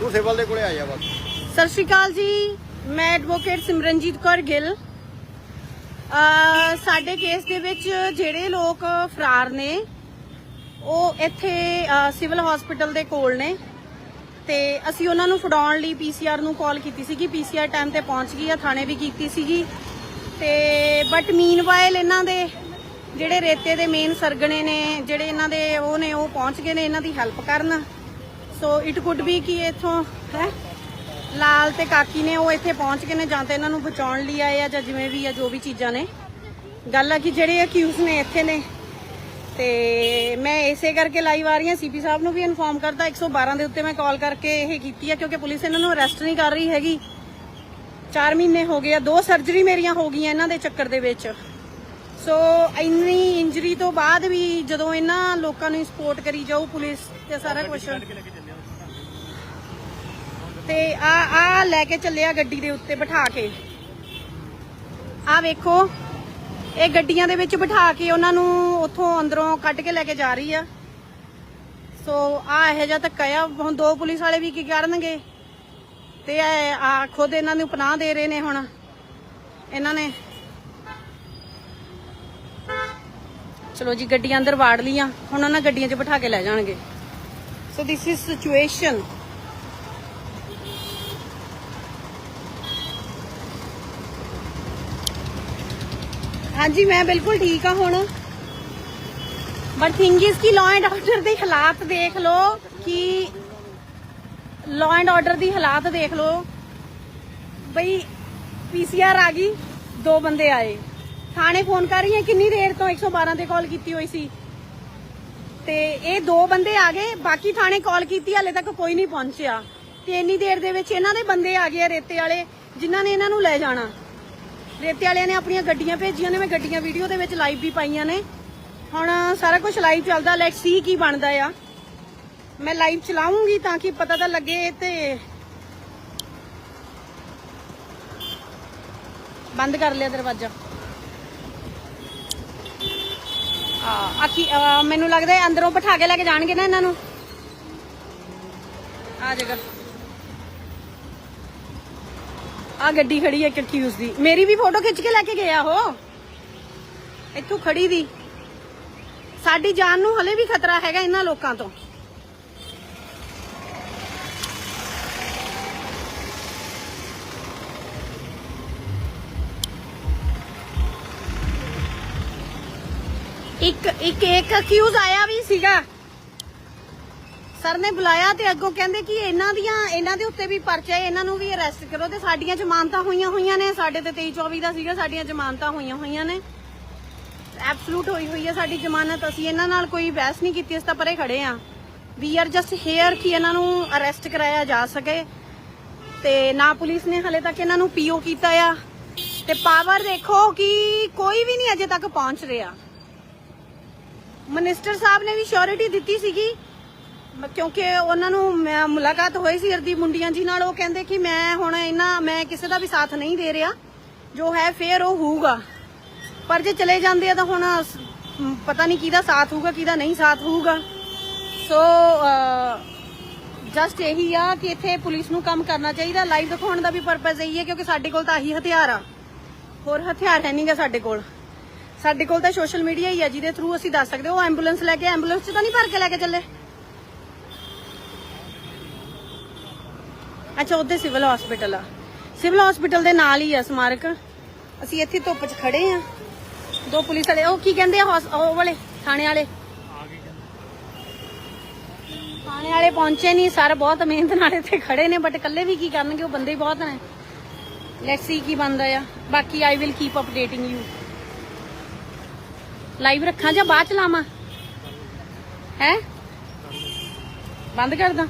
ਤੂੰ ਸਿਵਲ ਦੇ ਕੋਲੇ ਆ ਜਾ ਬਸ। ਸਤਿ ਸ਼੍ਰੀ ਅਕਾਲ ਜੀ, ਮੈਂ ਐਡਵੋਕੇਟ ਸਿਮਰਨਜੀਤ ਕੌਰ ਗਿੱਲ। ਸਾਡੇ ਕੇਸ ਦੇ ਵਿੱਚ ਜਿਹੜੇ ਲੋਕ ਫਰਾਰ ਨੇ, ਉਹ ਇੱਥੇ ਸਿਵਲ ਹਸਪੀਟਲ ਦੇ ਕੋਲ ਨੇ। ਤੇ ਅਸੀਂ ਉਹਨਾਂ ਨੂੰ ਫੜਾਉਣ ਲਈ ਪੀਸੀਆਰ ਨੂੰ ਕਾਲ ਕੀਤੀ ਸੀਗੀ। ਪੀਸੀਆਰ ਟਾਈਮ ਤੇ ਪਹੁੰਚ ਗਈ ਆ, ਥਾਣੇ ਵੀ ਕੀਤੀ ਸੀਗੀ। ਤੇ ਬਟ ਮੀਨਵਾਈਲ ਇਹਨਾਂ ਦੇ ਜਿਹੜੇ ਰੇਤੇ ਦੇ ਮੇਨ ਸਰਗਣੇ ਨੇ, ਜਿਹੜੇ ਇਹਨਾਂ ਦੇ ਉਹ ਨੇ, ਉਹ ਪਹੁੰਚ ਗਏ ਨੇ, ਇਹਨਾਂ ਦੀ ਹੈਲਪ ਕਰਨ। ਸੋ ਇਟ ਕੁਡ ਬੀ ਕਿ ਇਥੋਂ, ਹੈ? ਲਾਲ ਤੇ ਕਾਕੀ ਨੇ ਉਹ ਇੱਥੇ ਪਹੁੰਚ ਗਏ ਨੇ ਜਾਂ ਤਾਂ ਇਹਨਾਂ ਨੂੰ ਬਚਾਉਣ ਲਈ ਆਏ ਆ ਜਾਂ ਜਿਵੇਂ ਵੀ ਆ, ਜੋ ਵੀ ਚੀਜ਼ਾਂ ਨੇ। ਗੱਲ ਆ ਕਿ ਜਿਹੜੇ ਅਕਿਊਜ਼ ਨੇ ਇੱਥੇ ਨੇ, ਤੇ ਮੈਂ ਇਸੇ ਕਰਕੇ ਲਾਈਵ ਆ ਰਹੀ ਹਾਂ। ਸੀਪੀ ਸਾਹਿਬ ਨੂੰ ਵੀ ਇਨਫੋਰਮ ਕਰਤਾ 112 ਦੇ ਉੱਤੇ ਮੈਂ ਕਾਲ ਕਰਕੇ ਇਹ ਕੀਤੀ ਆ, ਕਿਉਂਕਿ ਪੁਲਿਸ ਇਹਨਾਂ ਨੂੰ ਅਰੈਸਟ ਨਹੀਂ ਕਰ ਰਹੀ ਹੈਗੀ। 4 ਮਹੀਨੇ ਹੋ ਗਏ ਆ, ਦੋ ਸਰਜਰੀ ਮੇਰੀਆਂ ਹੋ ਗਈਆਂ ਇਹਨਾਂ ਦੇ ਚੱਕਰ ਦੇ ਵਿੱਚ। ਸੋ ਇੰਨੀ ਇੰਜਰੀ ਤੋਂ ਬਾਅਦ ਵੀ ਜਦੋਂ ਇਹਨਾਂ ਲੋਕਾਂ ਨੂੰ ਸਪੋਰਟ ਕਰੀ ਜਾਊ ਪੁਲਿਸ ਤੇ ਸਾਰਾ ਕੁਝ ਤੇ ਆ ਆ ਲੈ ਕੇ ਚੱਲਿਆ ਗੱਡੀ ਦੇ ਉੱਤੇ ਬਿਠਾ ਕੇ। ਆ ਵੇਖੋ, ਇਹ ਗੱਡੀਆਂ ਦੇ ਵਿੱਚ ਬਿਠਾ ਕੇ ਉਹਨਾਂ ਨੂੰ ਉੱਥੋਂ ਅੰਦਰੋਂ ਕੱਢ ਕੇ ਲੈ ਕੇ ਜਾ ਰਹੀ ਆ। ਸੋ ਆ ਇਹ ਜਿਹਾ ਧੱਕਾ ਆ, ਹੁਣ ਦੋ ਪੁਲਿਸ ਵਾਲੇ ਵੀ ਕੀ ਕਰਨਗੇ? ਤੇ ਇਹ ਆ ਖੁਦ ਇਹਨਾਂ ਨੂੰ ਪਨਾਹ ਦੇ ਰਹੇ ਨੇ ਹੁਣ, ਇਹਨਾਂ ਨੇ। ਚਲੋ ਜੀ, ਗੱਡੀਆਂ ਅੰਦਰ ਵਾੜ ਲੀਆਂ ਹੁਣ ਉਹਨਾਂ ਗੱਡੀਆਂ 'ਚ ਬਿਠਾ ਕੇ ਲੈ ਜਾਣਗੇ। ਸੋ ਥਿਸ ਇਜ਼ ਸਿਚੁਏਸ਼ਨ ਹਾਂਜੀ, ਮੈਂ ਬਿਲਕੁਲ ਠੀਕ ਆ ਹੁਣ। ਬਟ ਥਿੰਗ ਇਜ਼ ਕਿ ਲਾਅ ਐਂਡ ਆਰਡਰ ਦੇ ਹਾਲਾਤ ਦੇਖ ਲਓ, ਕਿ ਲਾਅ ਐਂਡ ਆਰਡਰ ਦੀ ਹਾਲਾਤ ਦੇਖ ਲਓ। ਬਈ ਪੀਸੀਆਰ ਆ ਗਈ, ਦੋ ਬੰਦੇ ਆਏ। ਥਾਣੇ ਫੋਨ ਕਰ ਰਹੀ ਹੈ, ਕਿੰਨੀ ਦੇਰ ਤੋਂ 112 ਤੇ ਕਾਲ ਕੀਤੀ ਹੋਈ ਸੀ। ਤੇ ਇਹ ਦੋ ਬੰਦੇ ਆ ਗਏ, ਬਾਕੀ ਥਾਣੇ ਕਾਲ ਕੀਤੀ, ਹਲੇ ਤੱਕ ਕੋਈ ਨਹੀਂ ਪਹੁੰਚਿਆ। ਤੇ ਇੰਨੀ ਦੇਰ ਦੇ ਵਿੱਚ ਇਹਨਾਂ ਦੇ ਬੰਦੇ ਆ ਗਏ ਰੇਤੇ ਵਾਲੇ, ਜਿਨ੍ਹਾਂ ਨੇ ਇਹਨਾਂ ਨੂੰ ਲੈ ਜਾਣਾ। ਰੇਤੇ ਵਾਲਿਆਂ ਨੇ ਆਪਣੀਆਂ ਗੱਡੀਆਂ ਭੇਜੀਆਂ ਨੇ, ਮੈਂ ਗੱਡੀਆਂ ਵੀਡੀਓ ਦੇ ਵਿੱਚ ਲਾਈਵ ਵੀ ਪਾਈਆਂ ਨੇ। ਹੁਣ ਸਾਰਾ ਕੁਝ ਲਾਈਵ ਚੱਲਦਾ ਲੈਟਸ ਸੀ ਕੀ ਬਣਦਾ ਆ। ਮੈਂ ਲਾਈਵ ਚਲਾਉਂਗੀ ਤਾਂ ਕਿ ਪਤਾ ਤਾਂ ਲੱਗੇ ਤੇ ਬੰਦ ਕਰ ਲਿਆ ਦਰਵਾਜ਼ਾ। ਆ ਆਖੀ ਮੈਨੂੰ ਲੱਗਦਾ ਅੰਦਰੋਂ ਬਿਠਾ ਕੇ ਲੈ ਕੇ ਜਾਣਗੇ ਨਾ ਇਹਨਾਂ ਨੂੰ। ਆ ਜਗਾ ਆ ਗੱਡੀ ਖੜੀ ਹੈ ਕਨਫਿਊਜ਼ ਦੀ ਮੇਰੀ ਵੀ ਫੋਟੋ ਖਿੱਚ ਕੇ ਲੈ ਕੇ ਗਿਆ ਉਹ। ਇੱਥੋਂ ਖੜੀ ਦੀ। ਸਾਡੀ ਜਾਨ ਨੂੰ ਹਲੇ ਵੀ ਖਤਰਾ ਹੈਗਾ ਇਹਨਾਂ ਲੋਕਾਂ ਤੋਂ। ਇੱਕ ਇੱਕ ਇੱਕ ਅਕਿਊਜ਼ ਆਇਆ ਵੀ ਸੀਗਾ। ਸਰ ਨੇ ਬੁਲਾਇਆ ਤੇ ਅੱਗੋਂ ਕਹਿੰਦੇ ਕਿ ਇਹਨਾਂ ਦੀਆਂ, ਇਹਨਾਂ ਦੇ ਉੱਤੇ ਵੀ ਪਰਚਾ ਹੈ, ਇਹਨਾਂ ਨੂੰ ਵੀ ਅਰੈਸਟ ਕਰੋ ਤੇ ਸਾਡੀਆਂ ਜ਼ਮਾਨਤਾਂ ਹੋਈਆਂ ਹੋਈਆਂ ਨੇ। ਸਾਡੇ ਤੇ 23 24 ਦਾ ਸੀਗਾ, ਸਾਡੀਆਂ ਜ਼ਮਾਨਤਾਂ ਹੋਈਆਂ ਹੋਈਆਂ ਨੇ। ਐਬਸਲੂਟ ਹੋਈ ਹੋਈ ਹੈ ਸਾਡੀ ਜ਼ਮਾਨਤ। ਅਸੀਂ ਇਹਨਾਂ ਨਾਲ ਕੋਈ ਬਹਿਸ ਨਹੀਂ ਕੀਤੀ, ਅਸੀਂ ਤਾਂ ਪਰੇ ਖੜੇ ਆ ਵੀ ਆਰ ਜਸਟ ਹੇਅਰ ਕਿ ਇਹਨਾਂ ਨੂੰ ਅਰੈਸਟ ਕਰਾਇਆ ਜਾ ਸਕੇ। ਤੇ ਨਾ ਪੁਲਿਸ ਨੇ ਹਲੇ ਤੱਕ ਇਹਨਾਂ ਨੂੰ ਪੀਓ ਕੀਤਾ ਆ। ਤੇ ਪਾਵਰ ਦੇਖੋ ਕਿ ਕੋਈ ਵੀ ਨਹੀਂ ਅਜੇ ਤੱਕ ਪਹੁੰਚ ਰਿਹਾ। ਮਿਨਿਸਟਰ ਸਾਹਿਬ ਨੇ ਵੀ ਸ਼ੋਰਿਟੀ ਦਿੱਤੀ ਸੀਗੀ ਕਿਉਂਕਿ ਉਹਨਾਂ ਨੂੰ ਮੈਂ ਮੁਲਾਕਾਤ ਹੋਈ ਸੀ ਅਰਦੀ ਮੁੰਡੀਆਂ ਜੀ ਨਾਲ ਉਹ ਕਹਿੰਦੇ ਕਿ ਮੈਂ ਹੁਣ ਇਹਨਾਂ ਮੈਂ ਕਿਸੇ ਦਾ ਵੀ ਸਾਥ ਨਹੀਂ ਦੇ ਰਿਹਾ। ਜੋ ਹੈ ਫੇਰ ਉਹ ਹੋਊਗਾ। ਪਰ ਜੇ ਚਲੇ ਜਾਂਦੇ ਆ ਤਾਂ ਹੁਣ ਸ- ਮ, ਪਤਾ ਨਹੀਂ ਕਿਹਦਾ ਸਾਥ ਹੋਊਗਾ ਕਿਹਦਾ ਨਹੀਂ ਸਾਥ ਹੋਊਗਾ। ਸੋ ਜਸਟ ਇਹੀ ਆ ਕਿ ਇੱਥੇ ਪੁਲਿਸ ਨੂੰ ਕੰਮ ਕਰਨਾ ਚਾਹੀਦਾ। ਲਾਈਵ ਦਿਖਾਉਣ ਦਾ ਵੀ ਪਰਪਸ ਇਹੀ ਹੈ ਕਿਉਂਕਿ ਸਾਡੇ ਕੋਲ ਤਾਂ ਆਹੀ ਹਥਿਆਰ ਆ। ਹੋਰ ਹਥਿਆਰ ਹੈ ਨਹੀਂਗਾ ਸਾਡੇ ਕੋਲ। ਸਾਡੇ ਕੋਲ ਤਾਂ ਸੋਸ਼ਲ ਮੀਡੀਆ ਹੀ ਆ ਜਿਹਦੇ ਥਰੂ ਅਸੀਂ ਦੱਸ ਸਕਦੇ ਹਾਂ। ਉਹ ਐਂਬੂਲੈਂਸ ਲੈ ਕੇ ਐਂਬੂਲੈਂਸ 'ਚ ਤਾਂ ਨਹੀਂ ਭਰ ਕੇ ਲੈ ਕੇ ਚੱਲੇ? ਅੱਛਾ ਉੱਥੇ ਸਿਵਲ ਹਸਪੀਟਲ ਆ। ਸਿਵਲ ਹਸਪੀਟਲ ਦੇ ਨਾਲ ਹੀ ਆ ਸਮਾਰਕ। ਅਸੀਂ ਇੱਥੇ ਧੁੱਪ 'ਚ ਖੜੇ ਆ। ਦੋ ਪੁਲਿਸ ਵਾਲੇ, ਉਹ ਕੀ ਕਹਿੰਦੇ ਆ, ਹੌਸ- ਉਹ ਵਾਲੇ, ਥਾਣੇ ਵਾਲੇ? ਥਾਣੇ ਵਾਲੇ ਪਹੁੰਚੇ ਨਹੀਂ ਸਰ ਬਹੁਤ ਮਿਹਨਤ ਨਾਲ ਇੱਥੇ ਖੜੇ ਨੇ ਬਟ ਇਕੱਲੇ ਵੀ ਕੀ ਕਰਨਗੇ, ਉਹ ਬੰਦੇ ਹੀ ਬਹੁਤ ਨੇ। ਲੈਟਸ ਸੀ ਕੀ ਬਣਦਾ ਆ। ਬਾਕੀ I will keep updating you live ਰੱਖਾਂ ਜਾਂ ਬਾਅਦ ਚ ਲਾਵਾਂ? ਹੈ? ਬੰਦ ਕਰਦਾ